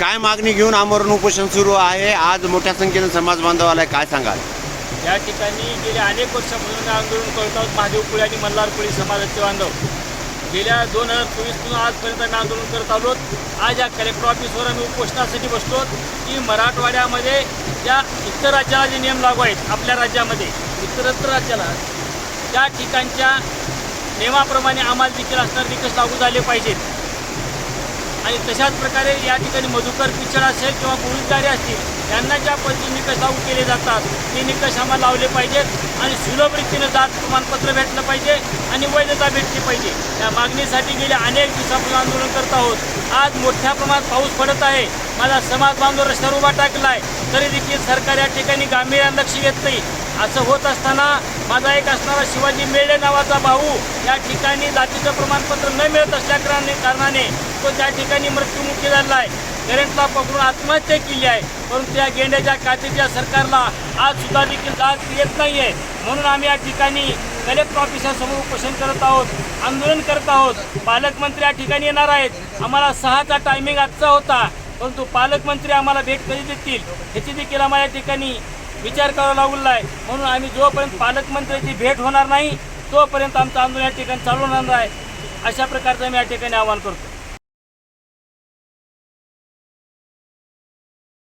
काय मागणी घेऊन आमरण उपोषण सुरू आहे? आज मोठ्या संख्येनं समाज बांधवाला काय सांगाल? या ठिकाणी गेल्या अनेक वर्षापासून आंदोलन करत आहोत महादेव कुळे आणि मल्हार कुळे समाजाचे बांधव. गेल्या दोन हजार चोवीसपासून आजपर्यंत आम्ही आंदोलन करत आलो आज या कलेक्टर ऑफिसवर आम्ही उपोषणासाठी बसतो की मराठवाड्यामध्ये ज्या इतर राज्याला जे नियम लागू आहेत आपल्या राज्यामध्ये इतरत्र राज्याला त्या ठिकाणच्या नियमाप्रमाणे आम्हाला देखील असणारे निकष लागू झाले पाहिजेत. आणि तशाच प्रकारे या ठिकाणी मधुकर पिक्चर असेल किंवा गुरुद्वारे असतील यांना ज्या पद्धतीने निकष लागू केले जातात ते निकष आम्हाला लावले पाहिजेत आणि सुलभ रीतीनं जात प्रमाणपत्र भेटलं पाहिजे आणि वैधता भेटली पाहिजे. या मागणीसाठी गेल्या अनेक दिवसापासून आंदोलन करत आहोत. आज मोठ्या प्रमाणात पाऊस पडत आहे. माझा समाज बांधव रस्त्यावर उभा टाकला आहे तरी देखील सरकार या ठिकाणी गांभीर्यानं लक्ष घेत नाही. असं होत असताना माझा एक असणारा शिवाजी मेळे नावाचा भाऊ या ठिकाणी जातीचं प्रमाणपत्र न मिळत असल्या कारणाने कारणाने तो त्या ठिकाणी मृत्युमुखी झालेला आहे करंटला पकडून आत्महत्या केली आहे. परंतु त्या गेंड्याच्या कातीच्या सरकारला आज सुद्धा देखील जाग येत नाही आहे म्हणून आम्ही या ठिकाणी कलेक्टर ऑफिसासमोर उपोषण करत आहोत आंदोलन करत आहोत. पालकमंत्री या ठिकाणी येणार आहेत. आम्हाला सहाचा टायमिंग आजचा होता. परंतु पालकमंत्री आम्हाला भेट कधी देतील ह्याची देखील आम्हाला या ठिकाणी विचार करावा लागला आहे म्हणून आम्ही जोपर्यंत पालकमंत्र्याची भेट होणार नाही तोपर्यंत आमचं आंदोलन या ठिकाणी चालू राहणार आहे. अशा प्रकारचं मी या ठिकाणी आवाहन करतो.